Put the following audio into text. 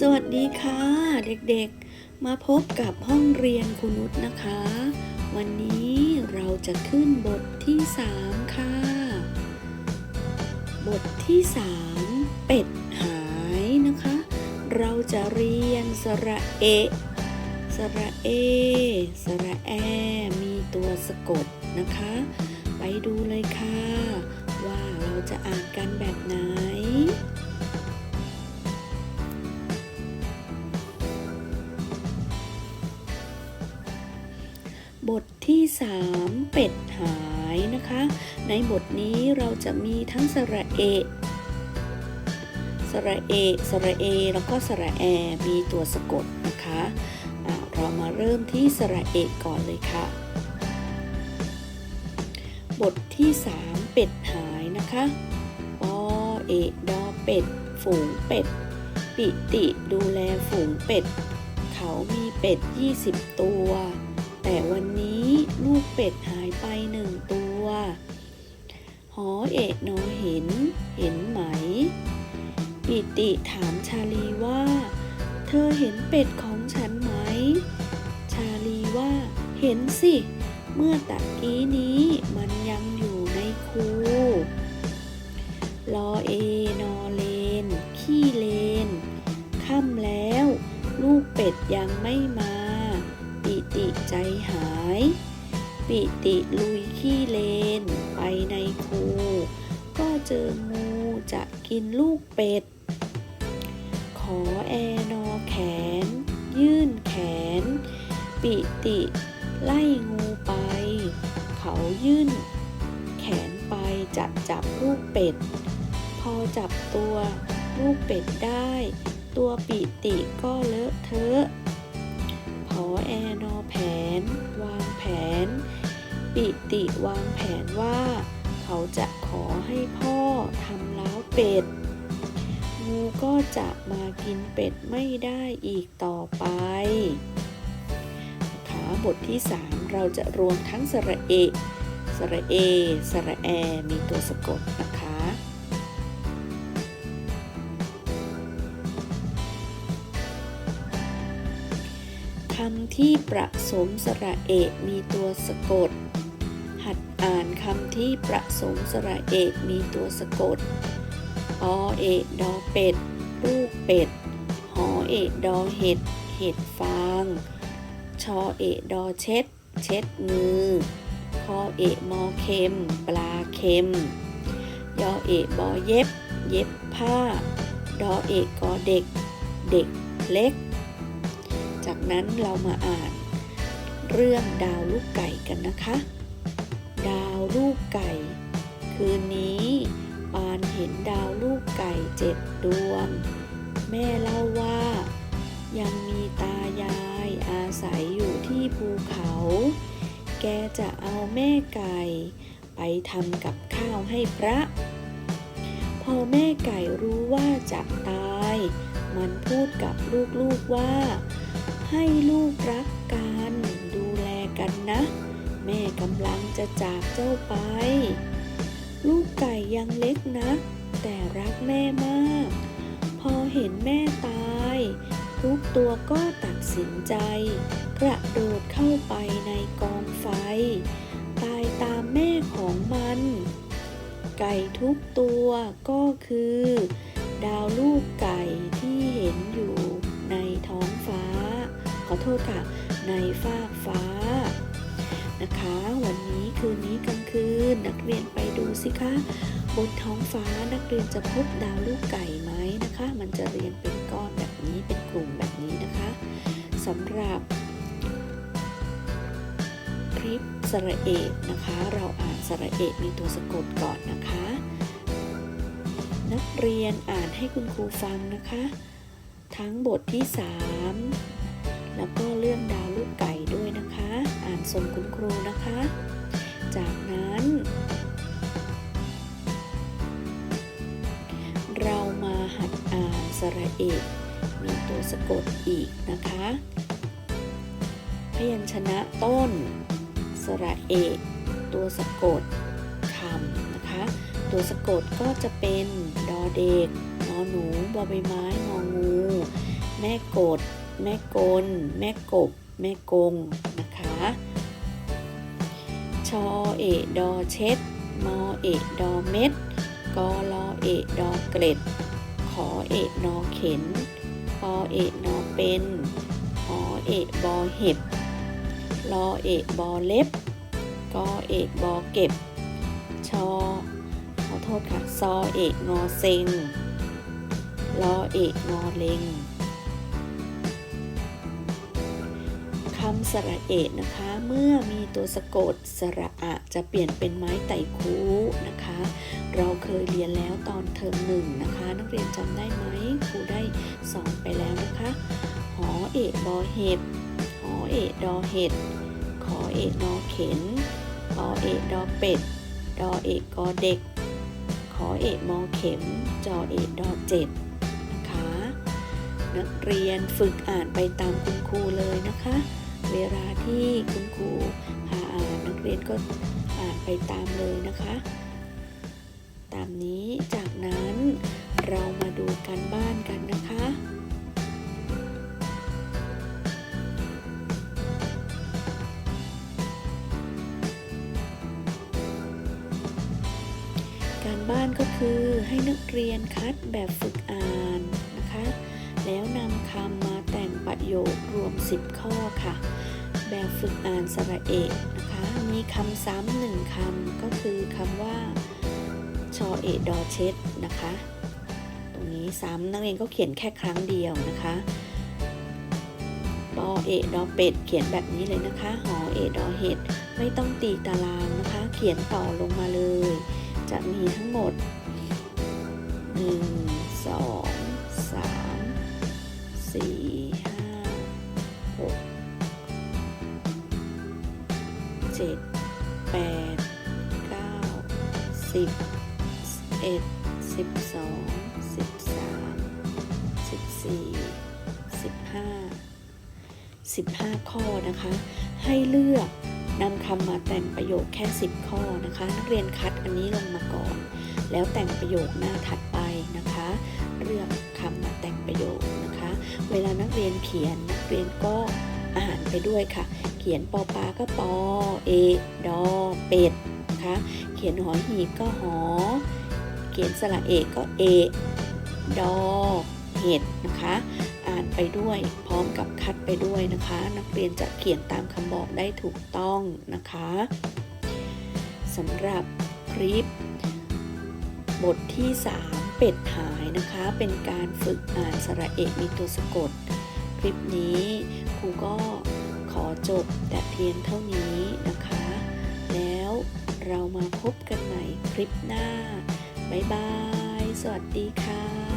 สวัสดีค่ะ เด็กๆ มาพบกับห้องเรียนคุณนุชนะคะ วันนี้เราจะขึ้นบทที่ 3 ค่ะ บทที่ 3 เป็ดหายนะคะ เราจะเรียนสระเอะสระเอ สระแอ มีตัวสะกดนะคะ ไปดูเลยค่ะ ว่าเราจะอ่านกันแบบไหน บทที่ 3 เป็ดหายนะคะ ในบทนี้เราจะมีทั้งสระเอะสระเอะสระเอ แล้วก็สระแอ มีตัวสะกดนะคะเรามาเริ่มที่สระเอะก่อนเลยค่ะ บทที่ 3 เป็ดหายนะคะปอเอกดอเป็ด ฝูงเป็ด ปิติดูแลฝูงเป็ด เขามีเป็ด 20 ตัว แต่วันนี้ลูกเป็ดหายไปหนึ่งตัว หอเอกนอเห็น เห็นไหม ปิติถามชาลีว่า เธอเห็นเป็ดของฉันไหม ชาลีว่า เห็นสิ เมื่อตะกี้นี้มันยังอยู่ในคูลอเอนอเลน ขี้เลน ค่ำแล้ว ลูกเป็ดยังไม่มา ติใจหาย ปิติลุยขี้เลน ไปในคูก็เจองูจะกินลูกเป็ด ขอแอนอแขน ยื่นแขน ปิติไล่งูไป เขายื่น แขนไปจะจับลูกเป็ด พอจับตัวลูกเป็ดได้ ตัวปิติก็เลอะเทอะ พอแอนอแผน วางแผน ปิติวางแผนว่า เขาจะขอให้พ่อทำล้าวเป็ด งูก็จะมากินเป็ดไม่ได้อีกต่อไปนะคะบทที่ 3 เราจะรวมทั้งสระเอ สระเอ สระแอ มีตัวสะกดนะคะำที่ประสมสระเอกมีตัวสะกด หัดอ่านคำที่ประสมสระเอกมีตัวสะกด อเอกดอเป็ด ลูกเป็ด หอเอกดอเห็ด เห็ดฟาง ชอเอกดอเช็ด เช็ดมือ คอเอกมอเค็ม ปลาเค็ม ยอเอกบอเย็บ เย็บผ้า ดอเอกกอเด็ก เด็กเล็ก จากนั้นเรามาอ่านเรื่องดาวลูกไก่กันนะคะ ดาวลูกไก่ คืนนี้ปานเห็นดาวลูกไก่เจ็ดดวง แม่เล่าว่า ยังมีตายายอาศัยอยู่ที่ภูเขา แกจะเอาแม่ไก่ ไปทำกับข้าวให้พระ พอแม่ไก่รู้ว่าจะตาย มันพูดกับลูกๆว่า ให้ลูกรักกันดูแลกันนะ แม่กำลังจะจากเจ้าไป ลูกไก่ยังเล็กนะ แต่รักแม่มาก พอเห็นแม่ตาย ทุกตัวก็ตัดสินใจ กระโดดเข้าไปในกองไฟ ตายตามแม่ของมัน ไก่ทุกตัวก็คือ ดาวลูกไก่ที่เห็นอยู่ในท้องฟ้า ขอโทษค่ะ ในฟากฟ้านะคะ วันนี้คืนนี้กลางคืนนักเรียนไปดูสิคะบนท้องฟ้านักเรียนจะพบดาวลูกไก่ไหมนะคะ มันจะเรียงเป็นก้อนแบบนี้เป็นกลุ่มแบบนี้นะคะสำหรับคลิปสระเอกนะคะ เราอ่านสระเอกมีตัวสะกดก่อนนะคะ นักเรียนอ่านให้คุณครูฟังนะคะ ทั้งบทที่ 3 แล้วก็เรื่องดาวลูกไก่ด้วยนะคะ อ่านส่งคุณครูนะคะ จากนั้น เรามาหัดอ่านสระเอกมีตัวสะกดอีกนะคะ พยัญชนะต้น สระเอก ตัวสะกดคำนะคะ ตัวสะกดก็จะเป็นดอเด็กนอหนูบอใบไม้งองู แม่กด แม่กล แม่กบ แม่กงนะคะ ชอเอดอเช็ดมอเอดอเม็ดกอลอเอดอเกล็ด ขอเอ นอเข็นปอเอ นอเป็นหอเอบอเห็บลอเอบอเล็บกอเอบอเก็บ ชอ ขอโทษค่ะ ซอเอกงอเซ็งลอเอกงอเลง คำสระเอกนะคะ เมื่อมีตัวสะกดสระอะจะเปลี่ยนเป็นไม้ไต่คูนะคะ เราเคยเรียนแล้วตอนเทอมหนึ่งนะคะ นักเรียนจำได้ไหมครูได้สอนไปแล้วนะคะ หอเอกบอเห็ดหอเอกดอเห็ดขอเอกนอเข็นอเอกดอเป็ดดอเอกกอเด็ก ขอเอกมอเข็ม จอเอกดอเจ็ดนะคะ นักเรียนฝึกอ่านไปตามคุณครูเลยนะคะ เวลาที่คุณครูพาอ่านนักเรียนก็อ่านไปตามเลยนะคะ ตามนี้จากนั้นเรามาดูการบ้านกันนะคะการบ้านก็คือให้นักเรียนคัดแบบฝึกอ่านนะคะ แล้วนำคำมา แต่งประโยครวม 10 ข้อค่ะ แบบฝึกอ่านสระเอกนะคะ มีคำซ้ำหนึ่งคำก็คือคำว่าชอเอดอเช็ดนะคะ ตรงนี้ซ้ำนักเรียนก็เขียนแค่ครั้งเดียวนะคะปอเอดอเป็ดเขียนแบบนี้เลยนะคะ หอเอดอเห็ดไม่ต้องตีตารางนะคะ เขียนต่อลงมาเลย จะมีทั้งหมด 1 2 7 8 9 10 11 12 13 14 15 15ข้อนะคะ ให้เลือกนำคำมาแต่งประโยคแค่ 10 ข้อนะคะ นักเรียนคัดอันนี้ลงมาก่อน แล้วแต่งประโยคหน้าถัดไปนะคะ เลือกคำมาแต่งประโยคนะคะ เวลานักเรียนเขียนนักเรียนก็อ่านไปด้วยค่ะ ขียนปอปลาก็ปอ เอ ดอ เป็ดนะคะ เขียนหอหีบก็หอ เขียนสระเอกก็เอ ดอ เห็ดนะคะ อ่านไปด้วยพร้อมกับคัดไปด้วยนะคะ นักเรียนจะเขียนตามคำบอกได้ถูกต้องนะคะสำหรับคลิป บทที่ 3 เป็ดหายนะคะ เป็นการฝึกอ่านสระเอกมีตัวสะกด คลิปนี้ครูก็ ขอจบแต่เพียงเท่านี้นะคะ แล้วเรามาพบกันใหม่คลิปหน้า บ๊ายบาย สวัสดีค่ะ